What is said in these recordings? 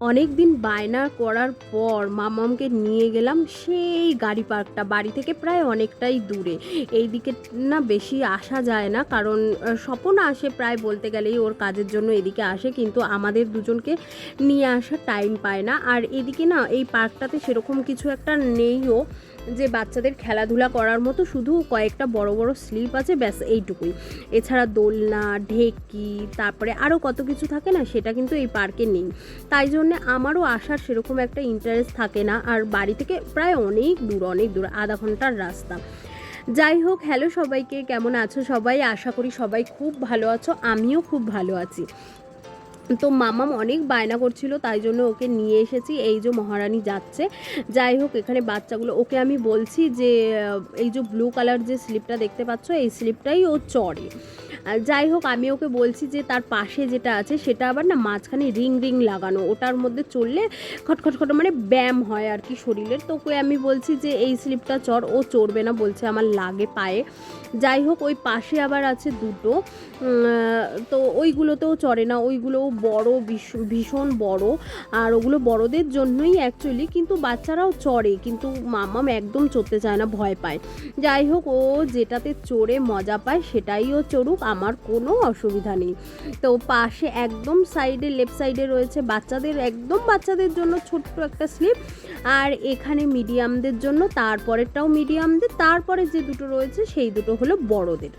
অনেক দিন বায়না করার পর মামামকে নিয়ে গেলাম সেই গাড়ি পার্কটা, বাড়ি থেকে প্রায় অনেকটাই দূরে। এই দিকে না বেশি আসা যায় না, কারণ স্বপন আসে প্রায় বলতে গেলেই ওর কাজের জন্য এদিকে আসে, কিন্তু আমাদের দুজনকে নিয়ে আসার টাইম পায় না। আর এদিকে না এই পার্কটাতে সেরকম কিছু একটা নেইও। যে বাচ্চাদের খেলাধুলা করার মতো শুধু কয়েকটা বড় বড় স্লিপ আছে, ব্যাস এইটুকুই। এছাড়া দোলনা, ঢেকি, তারপরে আরও কত কিছু থাকে না, সেটা কিন্তু এই পার্কে নেই। তাই জন্যে আমারও আসার সেরকম একটা ইন্টারেস্ট থাকে না, আর বাড়ি থেকে প্রায় অনেক দূর অনেক দূর, আধা ঘণ্টার রাস্তা। যাই হোক হ্যালো সবাইকে, কেমন আছো সবাই? আশা করি সবাই খুব ভালো আছো, আমিও খুব ভালো আছি। তো মামাম অনেক বায়না করছিল, তাই জন্য ওকে নিয়ে এসেছি, এই যে মহারানী যাচ্ছে। যাই হোক, এখানে বাচ্চাগুলো, ওকে আমি বলছি যে এই যে ব্লু কালার যে স্লিপটা দেখতে পাচ্ছ, এই স্লিপটাই ও চড়ে। যাই হোক, আমি ওকে বলছি যে তার পাশে যেটা আছে সেটা আবার না মাঝখানে রিং রিং লাগানো। ওটার মধ্যে চললে খটখট খট মানে ব্যায়াম হয় আর কি শরীরের। তো ওকে আমি বলছি যে, এই স্লিপটা চড়, ও চড়বে না, বলছে আমার লাগে পায়ে। যাই হোক, ওই পাশে আবার আছে দুটো। তো ওইগুলোতেও চড়ে না। ওইগুলোও বড় ভীষ- ভীষণ বড়। আর ওগুলো বড়দের জন্যই অ্যাকচুয়ালি কিন্তু বাচ্চারাও চড়ে, কিন্তু মামাম একদম চড়তে চায় না, ভয় পায়। যাই হোক, ও যেটাতে চড়ে মজা পায়, সেটাই ও চড়ুক। আমার কোনো অসুবিধা নেই। তো পাশে একদম সাইডে লেফট সাইডে রয়েছে বাচ্চাদের, একদম বাচ্চাদের জন্য ছোট্ট একটা স্লিপ আর এখানে মিডিয়ামদের জন্য, তারপরেরটাও মিডিয়ামদের তারপরে যে দুটো রয়েছে, সেই দুটো হলো বড়দের।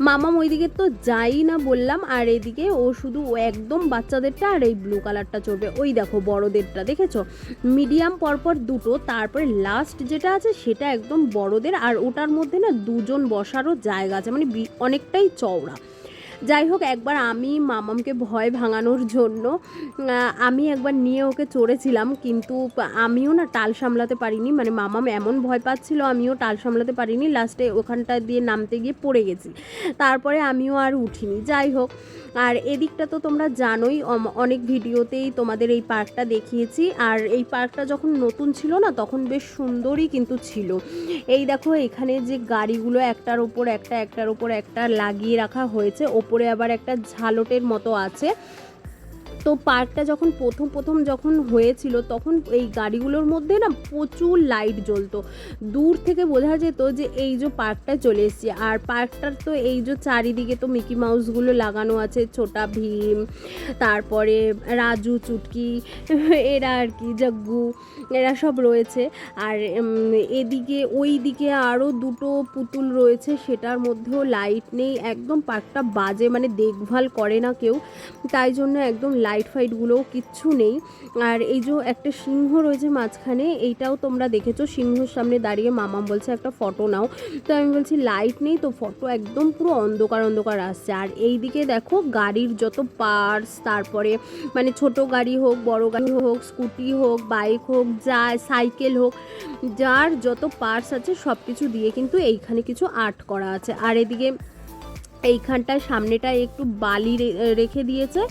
মামাম ওইদিকে তো যাই না বললাম, আর এদিকে ও শুধু একদম বাচ্চাদেরটা আর এই ব্লু কালারটা চড়বে। ওই দেখো বড়োদেরটা, দেখেছ? মিডিয়াম পরপর দুটো, তারপরে লাস্ট যেটা আছে সেটা একদম বড়দের, আর ওটার মধ্যে না দুজন বসারও জায়গা আছে মানে অনেকটাই চওড়া। যাই হোক, একবার আমি মামামকে ভয় ভাঙানোর জন্য আমি একবার নিয়ে ওকে চড়েছিলাম, কিন্তু আমিও না টাল সামলাতে পারিনি। মানে মামাম এমন ভয় পাচ্ছিল, আমিও টাল সামলাতে পারিনি, লাস্টে ওখানটা দিয়ে নামতে গিয়ে পড়ে গেছি। তারপরে আমিও আর উঠিনি। যাই হোক, আর এদিকটা তো তোমরা জানোই অনেক ভিডিওতেই তোমাদের এই পার্কটা দেখিয়েছি। আর এই পার্কটা যখন নতুন ছিল না, তখন বেশ সুন্দরই কিন্তু ছিল। এই দেখো, এখানে যে গাড়িগুলো একটার ওপর একটা, একটার ওপর একটা লাগিয়ে রাখা হয়েছে, ওপরে আবার একটা ঝালটের মতো আছে। তো পার্কটা যখন প্রথম প্রথম যখন হয়েছিল, তখন এই গাড়িগুলোর মধ্যে না প্রচুর লাইট জ্বলতো। দূর থেকে বোঝা যেত যে এই যে পার্কটা চলে এসেছে। আর পার্কটার তো এই যে চারিদিকে তো মিকি মাউসগুলো লাগানো আছে, ছোটা ভীম, তারপরে রাজু, চুটকি, এরা আর কি, জগ্গু, এরা সব রয়েছে। আর এদিকে ওই দিকে আরও দুটো পুতুল রয়েছে, সেটার মধ্যেও লাইট নেই। একদম পার্কটা বাজে মানে দেখভাল করে না কেউ। তাই জন্য একদম লাইট ফাইটগুলোও কিচ্ছু নেই। আর এই যে একটা সিংহ রয়েছে মাঝখানে, এইটাও তোমরা দেখেছ। সিংহর সামনে দাঁড়িয়ে মামাম বলছে, একটা ফটো নাও। তো আমি বলছি, লাইট নেই তো ফটো একদম পুরো অন্ধকার অন্ধকার আসছে। আর এই দিকে দেখো গাড়ির যত পার্টস তারপরে মানে ছোট গাড়ি হোক, বড় গাড়ি হোক স্কুটি হোক বাইক হোক, যা সাইকেল হোক, যার যত পার্টস আছে সব কিছু দিয়ে কিন্তু এইখানে কিছু আর্ট করা আছে। আর এদিকে এইখানটায় সামনেটায় একটু বালি রেখে দিয়েছে।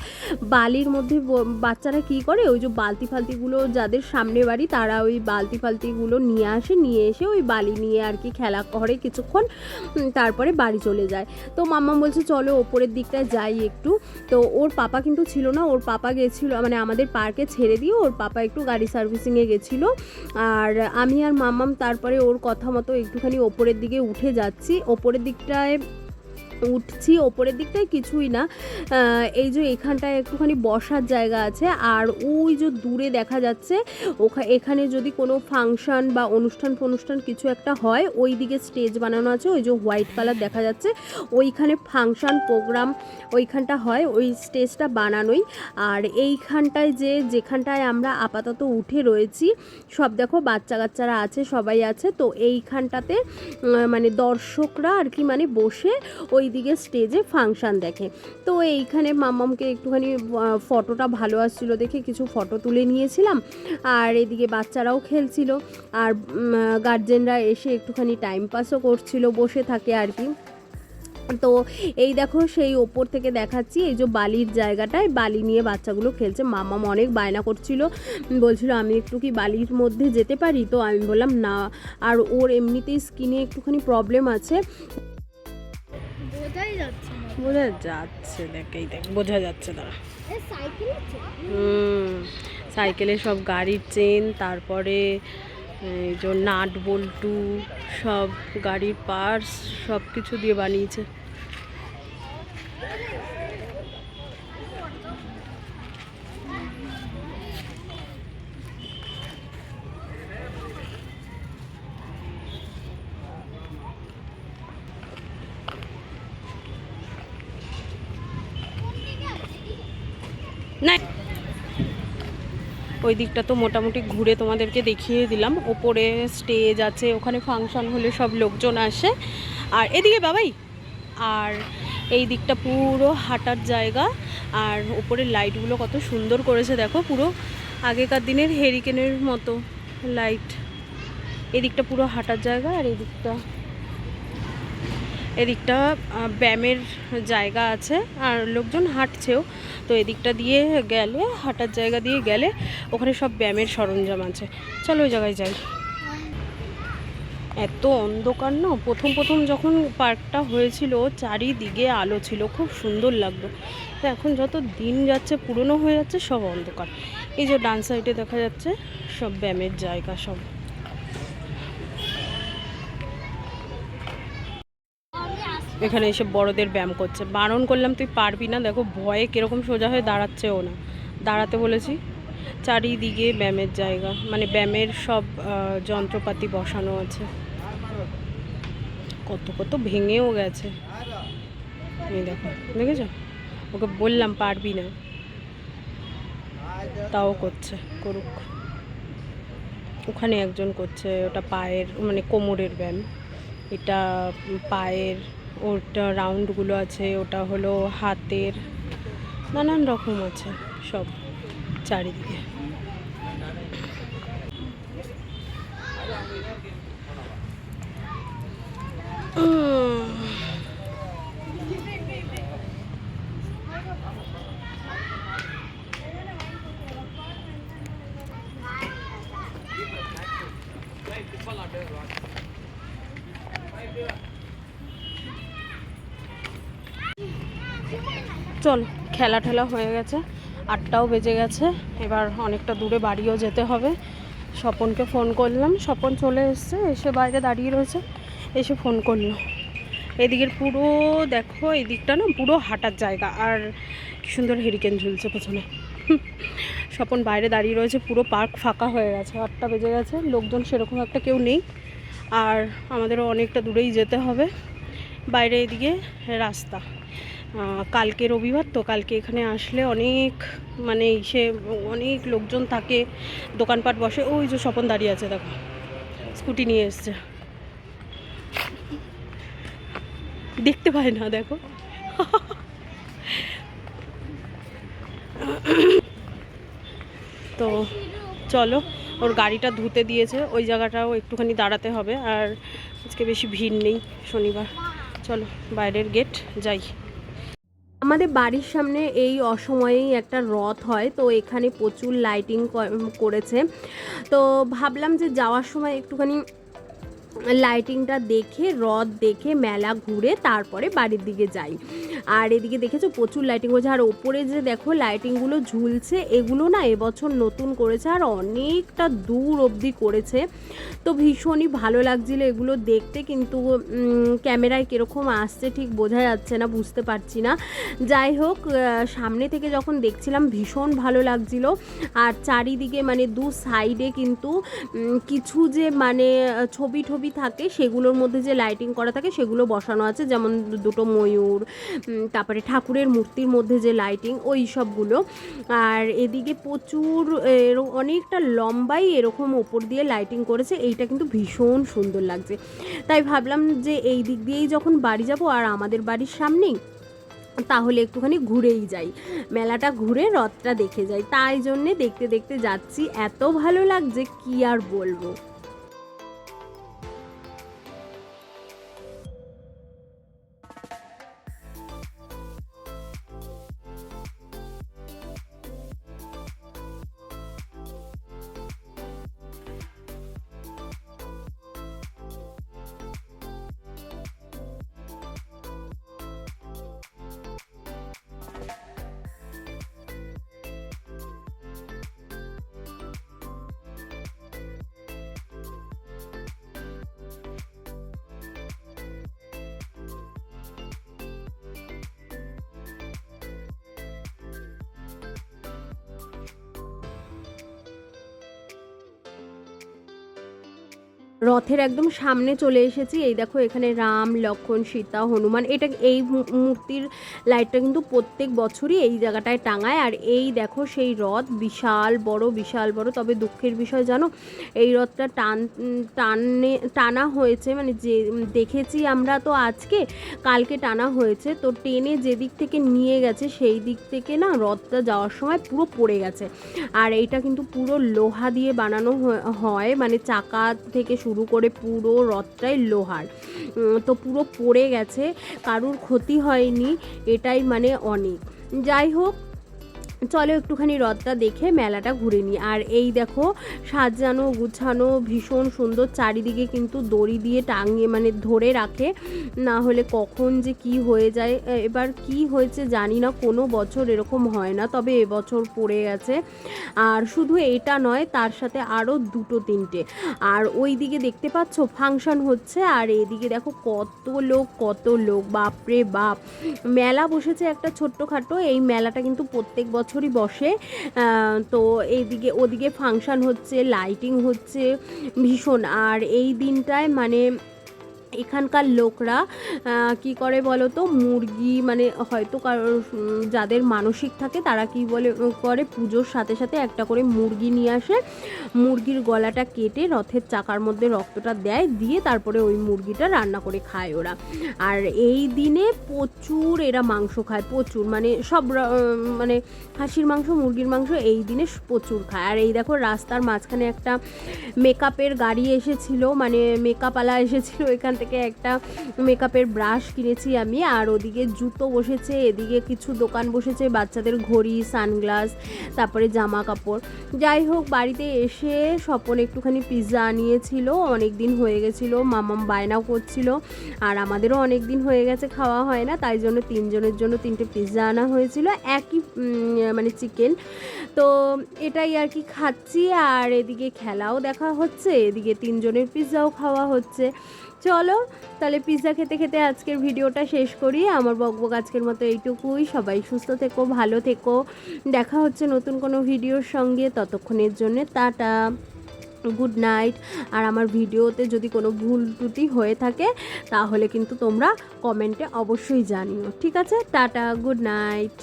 বালির মধ্যে বাচ্চারা কি করে? ওই যে বালতি ফালতিগুলো যাদের সামনে বাড়ি, তারা ওই বালতি ফালতিগুলো নিয়ে আসে, নিয়ে এসে ওই বালি নিয়ে আর কি খেলা করে কিছুক্ষণ তারপরে বাড়ি চলে যায়। তো মাম্মা বলছে, চলো ওপরের দিকটায় যাই একটু। তো ওর পাপা কিন্তু ছিল না। ওর পাপা গেছিল মানে আমাদের পার্কে ছেড়ে দিয়ে ওর পাপা একটু গাড়ি সার্ভিসিংয়ে গেছিল। আর আমি আর মাম্মাম তারপরে ওর কথা মতো একটুখানি ওপরের দিকে উঠে যাচ্ছি। ওপরের দিকটায় উঠছি, ওপরের দিকটায় কিছুই না। এই যে এখানটায় একটুখানি বসার জায়গা আছে, আর ওই যে দূরে দেখা যাচ্ছে, ওখা, এখানে যদি কোনো ফাংশন বা অনুষ্ঠান ফনুষ্ঠান কিছু একটা হয়, ওই দিকে স্টেজ বানানো আছে, ওই যে হোয়াইট কালার দেখা যাচ্ছে। ওইখানে ফাংশন প্রোগ্রাম ওইখানটা হয়, ওই স্টেজটা বানানোই। আর এইখানটায় যে, যেখানটায় আমরা আপাতত উঠে রয়েছি, সব দেখো বাচ্চা কাচ্চারা আছে, সবাই আছে। তো এইখানটাতে মানে দর্শকরা আর কি মানে বসে ওইদিকে স্টেজে ফাংশন দেখে। তো এইখানে মামামকে একটুখানি ফটোটা ভালো আসছিল দেখে কিছু ফটো তুলে নিয়েছিলাম। আর এদিকে বাচ্চারাও খেলছিল। আর গার্জেনরা এসে একটুখানি টাইম পাসও করছিল, বসে থাকে আর কি। তো এই দেখো সেই ওপর থেকে দেখাচ্ছি, এই যে বালির জায়গাটায় বালি নিয়ে বাচ্চাগুলো খেলছে। মামাম অনেক বায়না করছিল। বলছিল, আমি একটু কি বালির মধ্যে যেতে পারি? তো আমি বললাম, না। আর ওর এমনিতেই স্কিনে একটুখানি প্রবলেম আছে। বোঝাই যাচ্ছে না। বোঝা যাচ্ছে দেখ এই দেখ বোঝা যাচ্ছে দাঁড়া। হুম সাইকেলে সব গাড়ির চেন তারপরে এই যে নাট বল্টু সব গাড়ির পার্স সব কিছু দিয়ে বানিয়েছে। না। ওই দিকটা তো মোটামুটি ঘুরে তোমাদেরকে দেখিয়ে দিলাম। ওপরে স্টেজ আছে, ওখানে ফাংশন হলে সব লোকজন আসে। আর এদিকে বাবাই, আর এই দিকটা পুরো হাঁটার জায়গা। আর ওপরের লাইটগুলো কত সুন্দর করেছে দেখো, পুরো আগেকার দিনের হেরিকেনের মতো লাইট এদিকটা পুরো হাঁটার জায়গা আর এদিকটা এদিকটা ব্যায়ামের জায়গা আছে আর লোকজন হাঁটছেও। তো এদিকটা দিয়ে গেলে, হাঁটার জায়গা দিয়ে গেলে ওখানে সব ব্যায়ামের সরঞ্জাম আছে। চলো ওই জায়গায় যাই। এত অন্ধকার না? প্রথম প্রথম যখন পার্কটা হয়েছিল, চারিদিকে আলো ছিল, খুব সুন্দর লাগল। তো এখন যত দিন যাচ্ছে, পুরনো হয়ে যাচ্ছে, সব অন্ধকার। এই যে ডান সাইডে দেখা যাচ্ছে, সব ব্যায়ামের জায়গা সব। এখানে এসে বড়দের ব্যায়াম করছে। বারণ করলাম, তুই পারবি না? দেখো, ভয়ে কীরকম সোজা হয়ে দাঁড়াচ্ছেও না। দাঁড়াতে বলেছি, চারিদিকে ব্যায়ামের জায়গা মানে ব্যায়ামের সব যন্ত্রপাতি বসানো আছে। কত কত ভেঙেও গেছে। এই দেখো, দেখেছ? ওকে বললাম, পারবি না। তাও করছে, করুক। ওখানে একজন করছে, ওটা পায়ের মানে কোমরের ব্যায়াম। এটা পায়ের ওটা রাউন্ডগুলো আছে ওটা হলো হাতের নানান রকম আছে সব চারিদিকে। উম, চল খেলা ঠেলা হয়ে গেছে, আটটাও বেজে গেছে, এবার অনেকটা দূরে বাড়িও যেতে হবে। স্বপনকে ফোন করলাম, স্বপন চলে এসছে, এসে বাইরে দাঁড়িয়ে রয়েছে, এসে ফোন করল। এদিকের পুরো, দেখো, এদিকটা না পুরো হাঁটার জায়গা, আর কি সুন্দর হেরিকেন ঝুলছে পেছনে। স্বপন বাইরে দাঁড়িয়ে রয়েছে, পুরো পার্ক ফাঁকা হয়ে গেছে, আটটা বেজে গেছে, লোকজন সেরকম একটা কেউ নেই, আর আমাদেরও অনেকটা দূরেই যেতে হবে। বাইরে এদিকে রাস্তা। কালকে রবিবার তো কালকে এখানে আসলে অনেক মানে সে অনেক লোকজন থাকে, দোকানপাট বসে। ওই যে স্বপন দাঁড়িয়ে আছে, দেখো। স্কুটি নিয়ে এসছে। দেখতে পায় না, দেখো। তো চলো, ওর গাড়িটা ধুতে দিয়েছে, ওই জায়গাটাও একটুখানি দাঁড়াতে হবে। আর আজকে বেশি ভিড় নেই শনিবার। চলো, বাইরের গেট যাই। আমাদের বাড়ির সামনে এই অসময়েই একটা রথ হয়, তো এখানে প্রচুর লাইটিং করেছে। তো ভাবলাম যে যাওয়ার সময় একটুখানি লাইটিংটা দেখে, রথ দেখে, মেলা ঘুরে তারপরে বাড়ির দিকে যাই। আর এদিকে দেখেছ প্রচুর লাইটিং হয়েছে। আর ওপরে যে দেখো লাইটিংগুলো ঝুলছে, এগুলো না এবছর নতুন করেছে আর অনেকটা দূর অবধি করেছে। তো ভীষণই ভালো লাগছিল এগুলো দেখতে, কিন্তু ক্যামেরায় কীরকম আসছে ঠিক বোঝা যাচ্ছে না, বুঝতে পারছি না। যাই হোক সামনে থেকে যখন দেখছিলাম ভীষণ ভালো লাগছিল। আর চারিদিকে মানে দু সাইডে কিন্তু কিছু যে মানে ছবি টবি থাকে, সেগুলোর মধ্যে যে লাইটিং করা থাকে, সেগুলো বসানো আছে। যেমন দুটো ময়ূর তারপরে ঠাকুরের মূর্তির মধ্যে যে লাইটিং ওই সবগুলো। আর এদিকে প্রচুর অনেকটা লম্বাই এরকম ওপর দিয়ে লাইটিং করেছে, এইটা কিন্তু ভীষণ সুন্দর লাগছে। তাই ভাবলাম যে এই দিক দিয়েই যখন বাড়ি যাব আর আমাদের বাড়ির সামনেই, তাহলে একটুখানি ঘুরেই যাই। মেলাটা ঘুরে রথটা দেখে যাই। তাই জন্যে দেখতে দেখতে যাচ্ছি, এত ভালো লাগছে, কি আর বলব? রথের একদম সামনে চলে এসেছি। এই দেখো এখানে রাম লক্ষ্মণ সীতা, হনুমান, এটা এই মূর্তির লাইটটা কিন্তু প্রত্যেক বছরই এই জায়গাটায় টাঙায়। আর এই দেখো সেই রথ বিশাল বড় বিশাল বড়। তবে দুঃখের বিষয় জানো, এই রথটা টান, টানে, টানা হয়েছে। মানে যে, দেখেছি আমরা তো আজকে, কালকে টানা হয়েছে। তো টেনে যেদিক থেকে নিয়ে গেছে, সেই দিক থেকে না রথটা যাওয়ার সময় পুরো পড়ে গেছে। আর এইটা কিন্তু পুরো লোহা দিয়ে বানানো হয়। মানে চাকা থেকে শুরু করে পুরো রথটাই লোহার। তো পুরো পড়ে গেছে, কারুর ক্ষতি হয়নি, এটাই মানে অনেক। যাই হোক চলো একটুখানি রথটা দেখে মেলাটা ঘুরে নিই। আর এই দেখো, সাজানো, গুছানো, ভীষণ সুন্দর। চারিদিকে কিন্তু দড়ি দিয়ে টাঙিয়ে মানে ধরে রাখে। না হলে কখন যে কি হয়ে যায় এবার কি হয়েছে জানি না। কোনো বছর এরকম হয় না, তবে এবছর পড়ে গেছে। আর শুধু এটা নয়, তার সাথে আরও দুটো তিনটে। আর ওই দিকে দেখতে পাচ্ছ, ফাংশন হচ্ছে। আর এদিকে দেখো, কত লোক কত লোক। বাপরে বাপ! মেলা বসেছে একটা ছোট্টখাটো। এই মেলাটা কিন্তু প্রত্যেক বছরই বসে তো এইদিকে ওদিকে ফাংশন হচ্ছে লাইটিং হচ্ছে ভীষণ। আর এই দিনটায় মানে এখানকার লোকরা কি করে বলো তো মুরগি মানে হয়তো কারোর যাদের মানসিক থাকে তারা কি বলে করে পুজোর সাথে সাথে একটা করে মুরগি নিয়ে আসে। মুরগির গলাটা কেটে রথের চাকার মধ্যে রক্তটা দেয়, দিয়ে তারপরে ওই মুরগিটা রান্না করে খায় ওরা। আর এই দিনে প্রচুর এরা মাংস খায়, প্রচুর। মানে সব মানে হাঁসির মাংস, মুরগির মাংস এই দিনে প্রচুর খায়। আর এই দেখো রাস্তার মাঝখানে একটা মেকআপের গাড়ি এসেছিল মানে মেকআপওয়ালা এসেছিল এখান থেকে একটা মেকআপের ব্রাশ কিনেছি আমি, আর ওদিকে জুতো বসেছে, এদিকে কিছু দোকান বসেছে, বাচ্চাদের ঘড়ি সানগ্লাস তারপরে জামা কাপড় যাই হোক, বাড়িতে এসে স্বপন একটুখানি পিৎজা আনিয়েছিল অনেক দিন হয়ে গেছিল, মামাম বায়নাও করছিল, আর আমাদেরও অনেক দিন হয়ে গেছে, খাওয়া হয় না, তাই জন্য তিনজনের জন্য তিনটে পিৎজা আনা হয়েছিল, একই মানে চিকেন তো এটাই আর কি খাচ্ছি, আর এদিকে খেলাও দেখা হচ্ছে, এদিকে তিনজনের পিৎজাও খাওয়া হচ্ছে। চলো, তাহলে পিৎজা খেতে খেতে আজকের ভিডিওটা শেষ করি। আমার বকবক আজকের মতো এইটুকুই। সবাই সুস্থ থেকো, ভালো থেকো। দেখা হচ্ছে নতুন কোনো ভিডিওর সঙ্গে ততক্ষণের জন্য। টাটা গুড নাইট আর আমার ভিডিওতে যদি কোনো ভুল ত্রুটি হয়ে থাকে, তাহলে কিন্তু তোমরা কমেন্টে অবশ্যই জানিও। ঠিক আছে? Tata good night